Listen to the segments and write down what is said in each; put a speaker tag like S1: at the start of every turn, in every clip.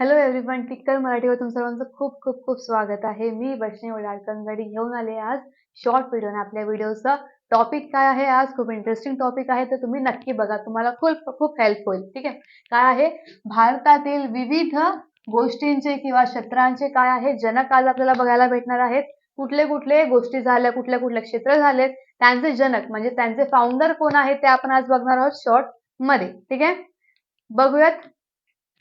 S1: Hello everyone टिक्कर मराठीवर तुमचं सर्वांचं खूप खूप खूप स्वागत आहे. मी वैष्णव वडाळकंगडी घेऊन आले आज. शॉर्ट व्हिडिओ आपल्या व्हिडिओचा टॉपिक काय आहे? आज खूप इंटरेस्टिंग टॉपिक आहे. तर तुम्ही नक्की बघा. तुम्हाला खूप खूप हेल्प होईल ठीक आहे? काय आहे? भारतातील विविध गोष्टींचे किंवा क्षेत्रांचे काय आहे? जनक आज आपल्याला बघायला भेटणार आहेत. कुठले कुठले गोष्टी झाल्या कुठल्या कुठले क्षेत्र झालेत? त्यांचे जनक म्हणजे त्यांचे फाउंडर कोण आहेत? ते आपण आज बघणार आहोत शॉर्टमध्ये. ठीक आहे? बघूयात.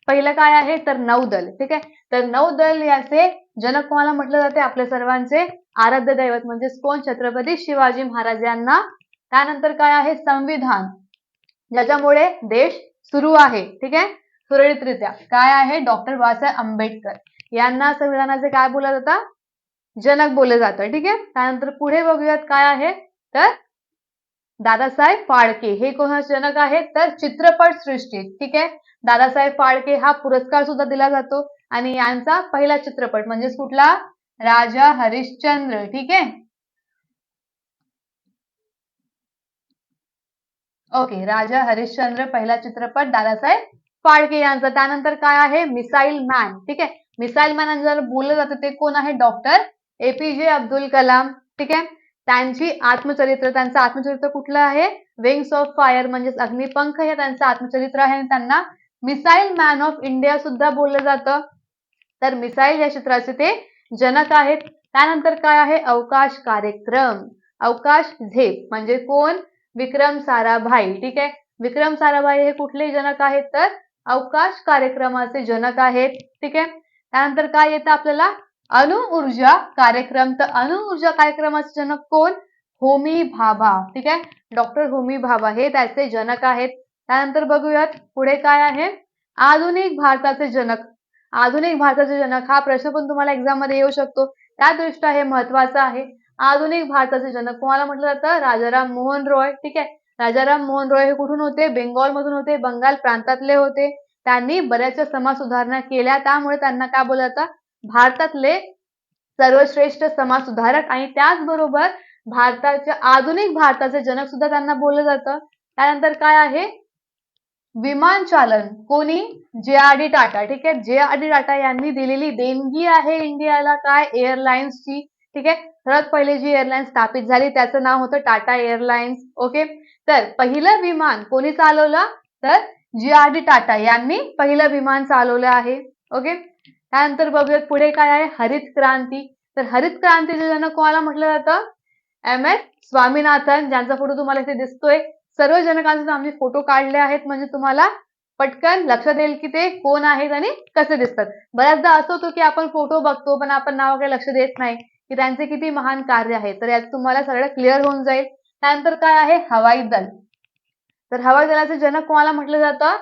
S1: पहिलं काय आहे? तर नौदल ठीक आहे? तर नौदल याचे जनक कोणाला म्हटलं जाते? आपल्या सर्वांचे आराध्य दैवत म्हणजेच कोण? छत्रपती शिवाजी महाराज यांना. त्यानंतर काय आहे? संविधान. ज्याच्यामुळे देश सुरू आहे ठीक आहे? सुरळीतरित्या. काय आहे? डॉक्टर बाबासाहेब आंबेडकर. यांना संविधानाचे काय बोललं जातं? जनक बोललं जातं ठीक आहे? त्यानंतर पुढे बघूयात काय आहे? तर दादासाहेब फाळके हे कोणाचे जनक आहेत? तर चित्रपट सृष्टी ठीक आहे? दादासाहेब फाळके हा पुरस्कार सुद्धा दिला जातो. आणि यांचा पहिला चित्रपट म्हणजेच कुठला? राजा हरिश्चंद्र ठीक आहे? ओके राजा हरिश्चंद्र पहिला चित्रपट दादासाहेब फाळके यांचा. त्यानंतर काय आहे? मिसाईल मॅन ठीक आहे? मिसाईल मॅन जर बोललं जातं ते कोण आहे? डॉक्टर एपीजे अब्दुल कलाम ठीक आहे? त्यांची आत्मचरित्र त्यांचं आत्मचरित्र कुठलं आहे? विंग्स ऑफ फायर म्हणजेच अग्निपंख हे त्यांचं आत्मचरित्र आहे आणि त्यांना मिसाईल मॅन ऑफ इंडिया सुद्धा बोललं जातं. तर मिसाईल या क्षेत्राचे ते जनक आहेत. त्यानंतर काय आहे? अवकाश कार्यक्रम. अवकाश झेप म्हणजे कोण? विक्रम साराभाई. ठीक आहे? विक्रम साराभाई हे कुठले जनक आहेत तर अवकाश कार्यक्रमाचे जनक आहेत. ठीक आहे? त्यानंतर काय येतं आपल्याला? अणु ऊर्जा कार्यक्रम तर अणुऊर्जा कार्यक्रमाचे जनक कोण? होमी भाभा. ठीक आहे? डॉक्टर होमी भाभा. हे त्याचे जनक आहेत. त्यानंतर बघूयात पुढे काय आहे? आधुनिक भारताचे जनक. आधुनिक भारताचे जनक. हा प्रश्न पण तुम्हाला एक्झाममध्ये येऊ शकतो. त्या दृष्ट्या हे महत्वाचं आहे. आधुनिक भारताचे जनक. कोणाला म्हटलं जातं राजाराम मोहन रॉय. ठीक आहे? राजाराम मोहन रॉय हे कुठून होते? बेंगॉल मधून होते. बंगाल प्रांतातले होते. त्यांनी बऱ्याचशा समाज सुधारणा केल्या. त्यामुळे त्यांना काय बोललं जातं? भारतातले सर्वश्रेष्ठ समाज सुधारक आणि त्याचबरोबर भारताच्या आधुनिक भारताचे जनक सुद्धा त्यांना बोललं जातं. त्यानंतर काय आहे? विमान चालन. कोणी? जे आर डी टाटा. ठीक आहे? जे आर डी टाटा यांनी दिलेली देणगी आहे इंडियाला काय? एअरलाइन्सची. ठीक आहे? सर्वात पहिले जी एअरलाइन्स स्थापित झाली त्याचं नाव होतं टाटा एअरलाइन्स. ओके? तर पहिलं विमान कोणी चालवलं? तर जी आर डी टाटा यांनी पहिलं विमान चालवलं आहे. ओके? त्यानंतर बघूयात पुढे काय आहे? हरित क्रांती. तर हरित क्रांतीचे जनक कोणाला म्हटलं जातं? एम एस स्वामीनाथन ज्यांचा फोटो तुम्हाला इथे दिसतोय. सर्व जनकांचे आम्ही म्हणजे फोटो काढले आहेत म्हणजे तुम्हाला पटकन लक्षात येईल की ते कोण आहेत आणि कसे दिसतात. बऱ्याचदा असं होतं की आपण फोटो बघतो पण आपण नावाकडे लक्ष देत नाही की त्यांचे किती महान कार्य आहे. तर यात तुम्हाला सगळं क्लिअर होऊन जाईल. त्यानंतर काय आहे? हवाई दल. तर हवाई दलाचे जनक कोणाला म्हटलं जातं?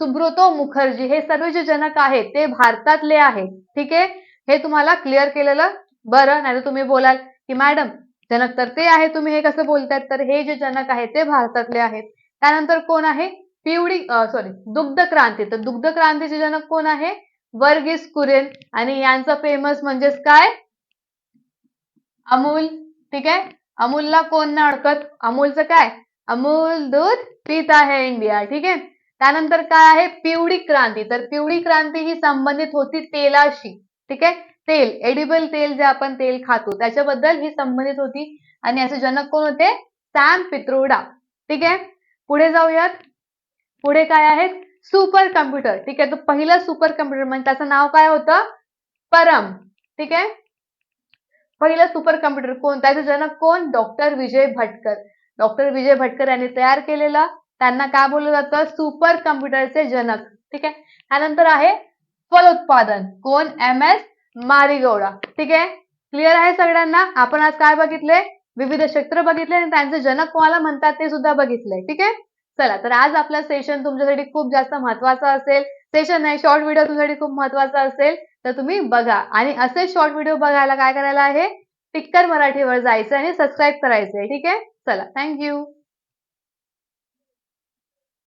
S1: सुब्रतो मुखर्जी हे सर्व जे जनक आहेत ते भारतातले आहेत. ठीक आहे? हे तुम्हाला क्लिअर केलेलं बरं नाही तुम्ही बोलाल की मॅडम जनक तर ते आहे तुम्ही हे कसं बोलतायत? तर हे जे जनक आहेत ते भारतातले आहेत. त्यानंतर कोण आहे? पिवळी सॉरी दुग्ध क्रांती. तर दुग्ध क्रांतीचे जनक कोण आहे? वर्गीस कुरेन. आणि यांचं फेमस म्हणजेच काय? अमूल. ठीक आहे? अमूलला कोण ना अडकत अमूलचं काय? अमूल दूध पित आहे इंडिया. ठीक आहे? त्यानंतर काय आहे? पिवळी क्रांती. तर पिवळी क्रांती ही संबंधित होती तेलाशी. ठीक आहे? तेल. एडिबल तेल जे आपण तेल खातो त्याच्याबद्दल ही संबंधित होती. आणि याचे जनक कोण होते? सॅम पित्रोडा. ठीक आहे? पुढे जाऊयात. पुढे काय आहेत सुपर कम्प्युटर ठीक आहे? तो पहिलं सुपर कम्प्युटर म्हणजे त्याचं नाव काय होतं? परम. ठीक आहे? पहिलं सुपर कम्प्युटर कोण त्याचे जनक कोण? डॉक्टर विजय भटकर. डॉक्टर विजय भटकर यांनी तयार केलेलं त्यांना काय बोललं जातं? सुपर कम्प्युटरचे जनक. ठीक आहे? त्यानंतर आहे फलोत्पादन. कोण? एम. एस. मारिगौडा. ठीक आहे? क्लिअर आहे सगळ्यांना? आपण आज काय बघितले? विविध क्षेत्र बघितले आणि त्यांचे जनक कोणाला म्हणतात ते सुद्धा बघितले. ठीक आहे? चला तर आज आपला सेशन तुमच्यासाठी खूप जास्त महत्त्वाचा असेल. सेशन नाही शॉर्ट व्हिडिओ तुमच्यासाठी खूप महत्त्वाचा असेल. तर तुम्ही बघा. आणि असे शॉर्ट व्हिडिओ बघायला काय करायला आहे? टिक्कर मराठीवर जायचं आणि सबस्क्राईब करायचंय ठीक आहे? चला थँक्यू